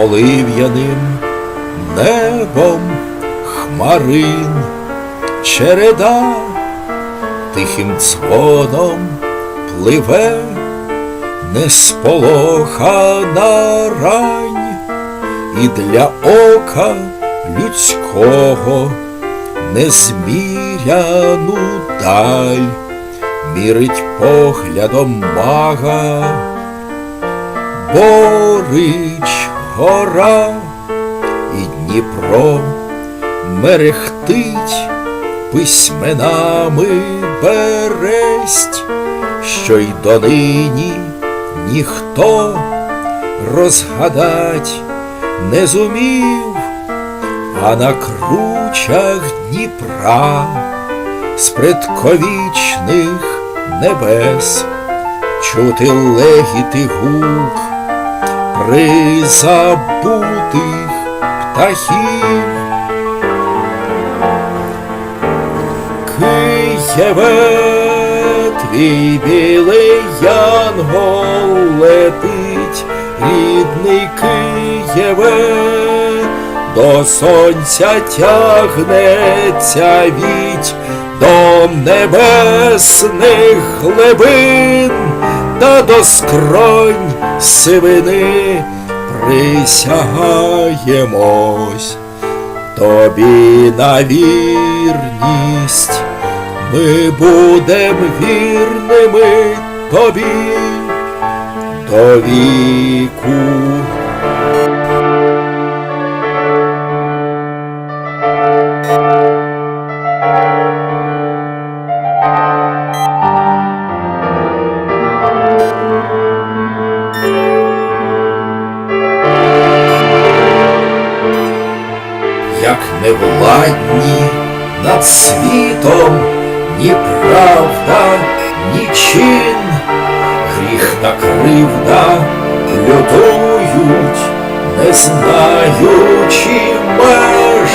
полив'яним небом хмарин череда тихим дзвоном пливе несполохана рань, і для ока людського незміряну даль мірить поглядом мага, Борич гора і Дніпро мерехтить письменами бересть, що й донині ніхто розгадать не зумів, а на кручах Дніпра з предковічних небес чути легіт і гук призабутих птахів. Києве, твій білий янгол летить, рідний Києве, до сонця тягнеться віть до небесних глибин та до скронь сивини присягаємось тобі на вірність, ми будем вірними тобі до віку. Невладні над світом ні правда, ні чин, гріх та кривда лютують, не знаючи меж,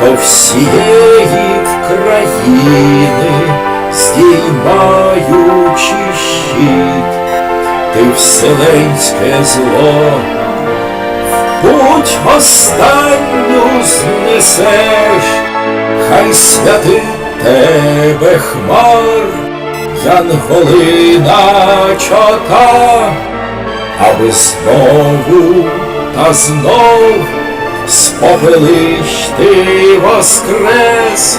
то всієї країни здіймаючи щит, ти вселенське зло путь останню знесеш, хай святить тебе хмар, Янголина чота, аби знову та знов з ти воскрес,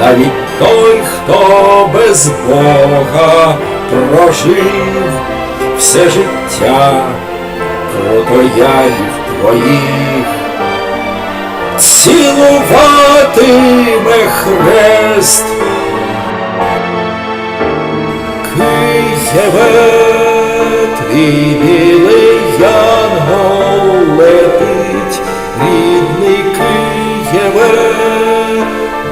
навіть той, хто без Бога прожив все життя крутоярів твоїх, цілуватиме хрест. Києве, твій білий янгол летить, рідний Києве,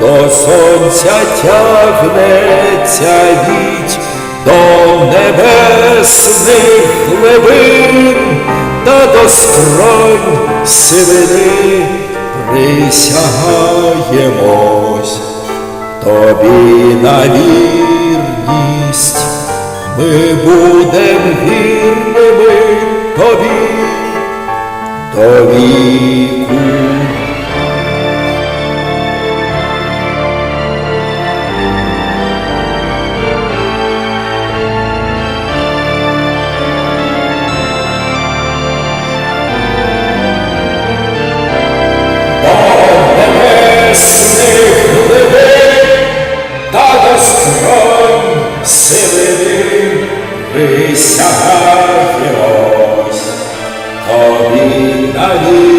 до сонця тягнеться віть, до небесних глибин та до скронь сивини присягаємось тобі на вірність, ми будем вірними тобі до віку. Severim Vesiaha Herois Codinali